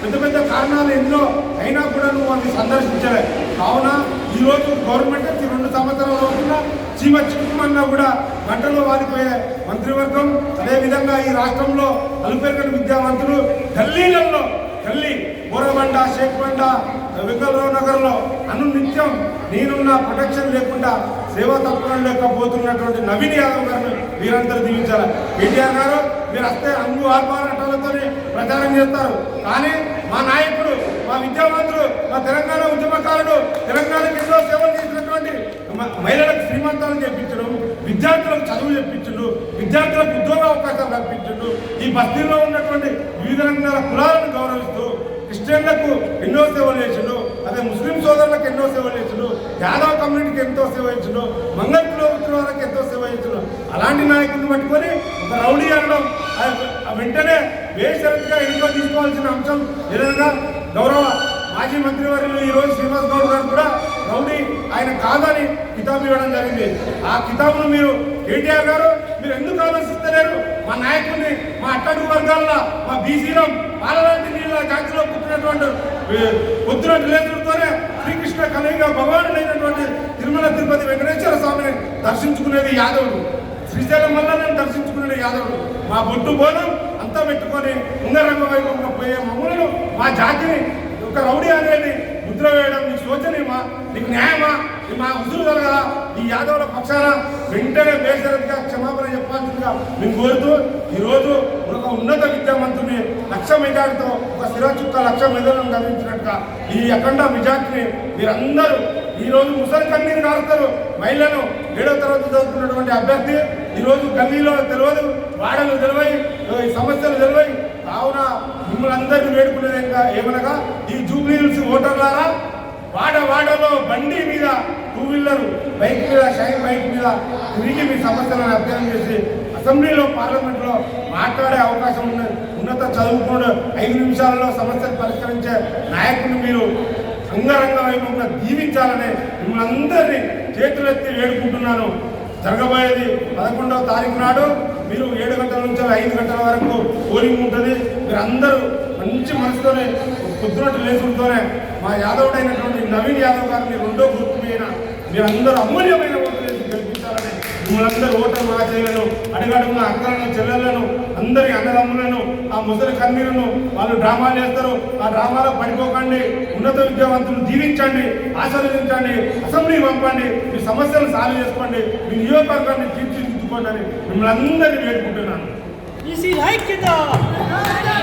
పెద్ద పెద్ద కారణాలు ఎన్నో అయినా కూడా నువ్వు వాళ్ళని సందర్శించలే. కావున ఈరోజు గవర్నమెంట్ రెండు సంవత్సరాలు అవుతున్నా చీమ చిక్కుమన్నా కూడా గంటలో వారిపోయే మంత్రివర్గం. అదేవిధంగా ఈ రాష్ట్రంలో అలుపెరగని విద్యావంతులు ఢిల్లీలలో ఢిల్లీ బోరబండ షేక్బండ వెంగళరావు నగర్లో అనునిత్యం నేనున్న ప్రొటెక్షన్ లేకుండా సేవా తప్పడం లేకపోతున్నటువంటి నవీన్ యాదవ్ గారిని మీరందరూ దీవించాలి. కేటీఆర్ గారు మీరు వస్తే అంగు ఆర్భాటలతో ప్రచారం చేస్తారు. కానీ మా నాయకుడు మా విద్యావంతులు మా తెలంగాణ ఉద్యమకారుడు తెలంగాణకి ఎన్నో సేవలు చేసినటువంటి మహిళలకు శ్రీమంతాలను చేపించడం విద్యార్థులకు చదువు చెప్పించడు విద్యార్థులకు ఉద్యోగ అవకాశాలు కల్పించడు ఈ బస్తీల్లో ఉన్నటువంటి వివిధ రంగాల కులాలను గౌరవిస్తూ క్రిస్టియన్లకు ఎన్నో సేవలు చేసిండు అదే ముస్లిం సోదరులకు ఎన్నో సేవలు చేసిండు యాదవ్ కమ్యూనిటీకి ఎంతో సేవ చేసిండు మంగళ కులవృత్తుల వాళ్ళకి ఎంతో సేవ చేసిండు. అలాంటి నాయకుడిని పట్టుకొని ఒక రౌడీ అనడం ఆ వెంటనే బేషరత్గా ఎన్నికలు తీసుకోవాల్సిన అంశం ఏదైనా గౌరవ మాజీ మంత్రివర్యులు ఈ రోజు శ్రీనివాస్ గౌడ్ గారు కూడా రౌడీ ఆయన కాదని కితాబు ఇవ్వడం జరిగింది. ఆ కితాబును మీరు కేటీఆర్ గారు మీరు ఎందుకు ఆలోచిస్తలేరు? మా నాయకుడిని మా అట్టడుగు వర్గాల్లో మా బీసీలో పాలలాంటి నీళ్ళ జాతిలో పుట్టినటువంటి ఏ, పొద్దున లేతుడితోనే శ్రీకృష్ణ భగవాను లేనటువంటి తిరుమల తిరుపతి వెంకటేశ్వర స్వామిని దర్శించుకునేది యాదవుడు. శ్రీశైలం వల్ల నేను దర్శించుకునేది యాదవుడు. మా బొట్టు బోనం అంతా పెట్టుకొని ఉంగరంగ వైపు పోయే మమ్మలను మా జాతిని ఒక రౌడీ అనేది ముద్ర వేయడం నీకు శోచనీయమా నీకు న్యాయమా? మా ఉసురు కలగదా ఈ యాదవుల పక్షాన వెంటనే బేషరత్గా క్షమాపణ చెప్పాల్సిందిగా మేము కోరుతూ ఈరోజు ఒక ఉన్నత విద్యామంతుని లక్ష మెజార్టీతో ఒక స్థిర లక్ష మెదడులను గమనించినట్టుగా ఈ అఖండ మెజార్టీని మీరందరూ ఈ రోజు ముసలి కన్నీరు కారుతారు మహిళను ఏడో తరగతి చదువుతున్నటువంటి అభ్యర్థి ఈరోజు గల్లీలో తెలియదు వాడలు తెలివై ఈ సమస్యలు తెలివై కావున మిమ్మల్ని అందరినీ వేడుకునేది ఇంకా ఏమనగా ఈ జూబ్లీ హిల్స్ ఓటర్లారా వాడ వాడలో బండి మీద టూ వీలర్ బైక్ మీద షైన్ బైక్ మీద తిరిగి మీ సమస్యలను అధ్యయనం చేసి అసెంబ్లీలో పార్లమెంట్లో మాట్లాడే అవకాశం ఉన్న ఉన్నత చదువుకున్న ఐదు నిమిషాలలో సమస్యలు పరిష్కరించే నాయకుడిని మీరు అంగరంగ వైభవంగా దీవించాలని మిమ్మల్ని అందరినీ చేతులెత్తి వేడుకుంటున్నాను. జరగబోయేది పదకొండవ తారీఖు నాడు మీరు ఏడు గంటల ఐదు గంటల వరకు పోలింగ్ ఉంటుంది. మీరు అందరూ మంచి మనసుతోనే పొద్దునట్టు లేచులతోనే మా యాదవుడైనటువంటి నవీన్ యాదవ్ గారిని రెండో గుర్తు మీద మీరందరూ అమూల్యమైన ఓట్లు వేసి గెలిపించాలని ఓటర్ మహాశైలను అడుగడుగున అక్కలను చెల్లెలను అందరి అన్నదమ్ములను ఆ ముసలి కన్నీరును వాళ్ళు డ్రామాలు చేస్తారు. ఆ డ్రామాలో పడిపోకండి. ఉన్నత విద్యావంతులు దీవించండి ఆశీర్వదించండి అసెంబ్లీ పంపండి మీ సమస్యలు సాల్వ్ చేసుకోండి మీ నియోజకవర్గాన్ని తీర్చిదిద్దుకోండి అని మిమ్మల్ని అందరినీ వేడుకుంటున్నాను. Is he like it or?